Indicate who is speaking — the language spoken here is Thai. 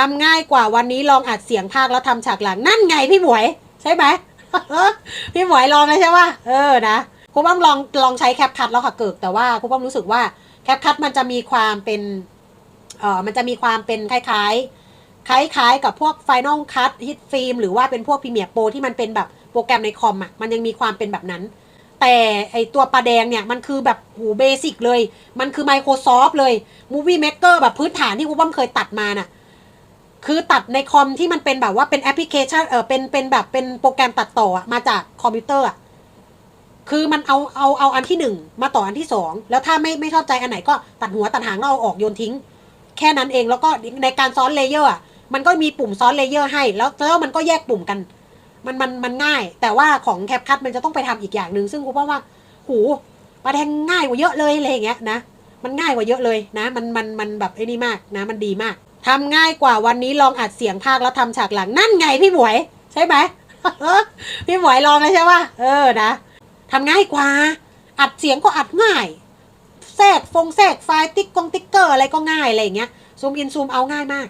Speaker 1: ทำง่ายกว่าวันนี้ลองอัดเสียงภาคแล้วทำฉากหลังนั่นไงพี่หมวย ใช่ไหมพี่หมวยลองเลยใช่ปะเออนะครูป้อมลองลองใช้แคปคัทแล้วค่ะเกิกแต่ว่าครูป้อมรู้สึกว่าแคปคัทมันจะมีความเป็นเออมันจะมีความเป็นคล้ายๆ คล้ายๆ กับพวก Final Cut Hit Film หรือว่าเป็นพวก Premiere Pro ที่มันเป็นแบบโปรแกรมในคอมอะมันยังมีความเป็นแบบนั้น แต่ไอตัวปลาแดงเนี่ย มันคือแบบหูเบสิกเลย มันคือ Microsoft เลย Movie Maker แบบพื้นฐานที่ครูป้อมเคยตัดมาน่ะ คือตัดในคอมที่มันเป็นแบบว่าเป็นแอปพลิเคชันเออเป็นเป็นแบบเป็นโปรแกรมตัดต่อมาจากคอมพิวเตอร์อะคือมันเอาเอาเอาอันที่หนึ่งมาต่ออันที่สองแล้วถ้าไม่ไม่ชอบใจอันไหนก็ตัดหัวตัดหางแล้วเอาออกโยนทิ้ง แค่นั้นเองแล้วก็ในการซ้อนเลเยอร์อะมันก็มีปุ่มซ้อนเลเยอร์ให้ แล้วแล้วมันก็แยกปุ่มกัน มันมันมันง่าย แต่ว่าของแคปคัทมันจะต้องไปทำอีกอย่างหนึ่งซึ่งกูว่าว่าหูปลาแทงง่ายกว่าเยอะเลยอะไรอย่างเงี้ยนะมันง่ายกว่าเยอะเลยนะ มันมันมันแบบไอ้นี่มากนะ มันดีมาก ทำง่ายกว่าวันนี้ลองอัดเสียงภาคแล้วทำฉากหลังนั่นไงพี่หมวย ใช่ไหมพี่หมวยลองเลยใช่ปะเออนะทำง่ายกว่า อัดเสียงก็อัดง่ายแทรกฟงแทรกไฟล์ติ๊กกงติ๊กเกอร์อะไรก็ง่ายอะไรอย่างเงี้ยซูมอินซูมเอาง่ายมาก